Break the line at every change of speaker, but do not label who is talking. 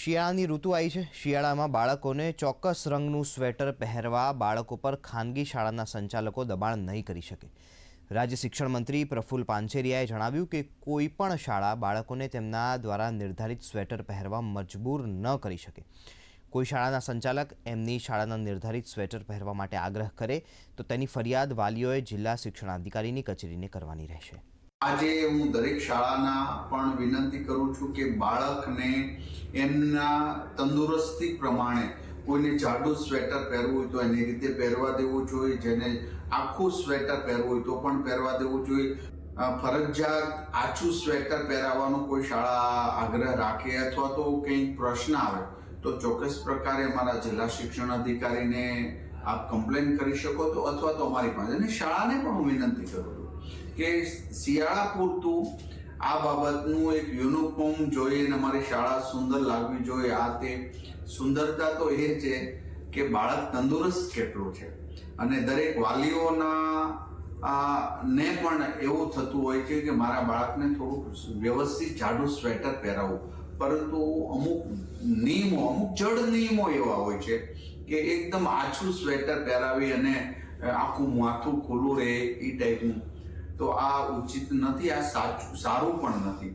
શિયાળાની ઋતુ આવી છે. શિયાળામાં બાળકોને ચોક્કસ રંગનું સ્વેટર પહેરવા બાળકો પર ખાનગી શાળાના સંચાલકો દબાણ નહીં કરી શકે. રાજ્ય શિક્ષણ મંત્રી પ્રફુલ પાંચેરિયાએ જણાવ્યું કે કોઈ પણ શાળા બાળકોને તેમના દ્વારા નિર્ધારિત સ્વેટર પહેરવા મજબૂર ન કરી શકે. કોઈ શાળાના સંચાલક એમની શાળાના નિર્ધારિત સ્વેટર પહેરવા માટે આગ્રહ કરે તો તેની ફરિયાદ વાલીઓએ જિલ્લા શિક્ષણાધિકારીની કચેરીને કરવાની રહેશે.
આજે હું દરેક શાળાના પણ વિનંતી કરું છું કે બાળકને એમના તંદુરસ્તી પ્રમાણે કોઈને જાડું સ્વેટર પહેરવું હોય તો એની રીતે પહેરવા દેવું જોઈએ, જેને આખું સ્વેટર પહેરવું હોય તો પણ પહેરવા દેવું જોઈએ. ફરજિયાત આછું સ્વેટર પહેરાવાનો કોઈ શાળા આગ્રહ રાખે અથવા તો કંઈક પ્રશ્ન આવે, તો ચોક્કસ પ્રકારે અમારા જિલ્લા શિક્ષણ અધિકારીને આપ કમ્પ્લેન કરી શકો તો અથવા તો અમારી પાસે. અને શાળાને પણ હું વિનંતી કરું છું. કે શિયાળા પૂરતું આ બાબતનું એક યુનિફોર્મ જોઈએ અને અમારી શાળા સુંદર લાગવી જોઈએ. આ તે સુંદરતા તો એ છે કે બાળક તંદુરસ્ત કેટલું છે. અને દરેક વાલીઓના, આ, ને પણ એવું થતું હોય છે કે મારા બાળકને થોડુંક વ્યવસ્થિત જાડું સ્વેટર પહેરાવવું પરંતુ અમુક નિયમો, અમુક જડ નિયમો એવા હોય છે કે એકદમ આછું સ્વેટર પહેરાવી અને આખું માથું ખુલ્લું રહે એ ટાઈપનું તો આ ઉચિત નથી આ સાચું સારું પણ નથી.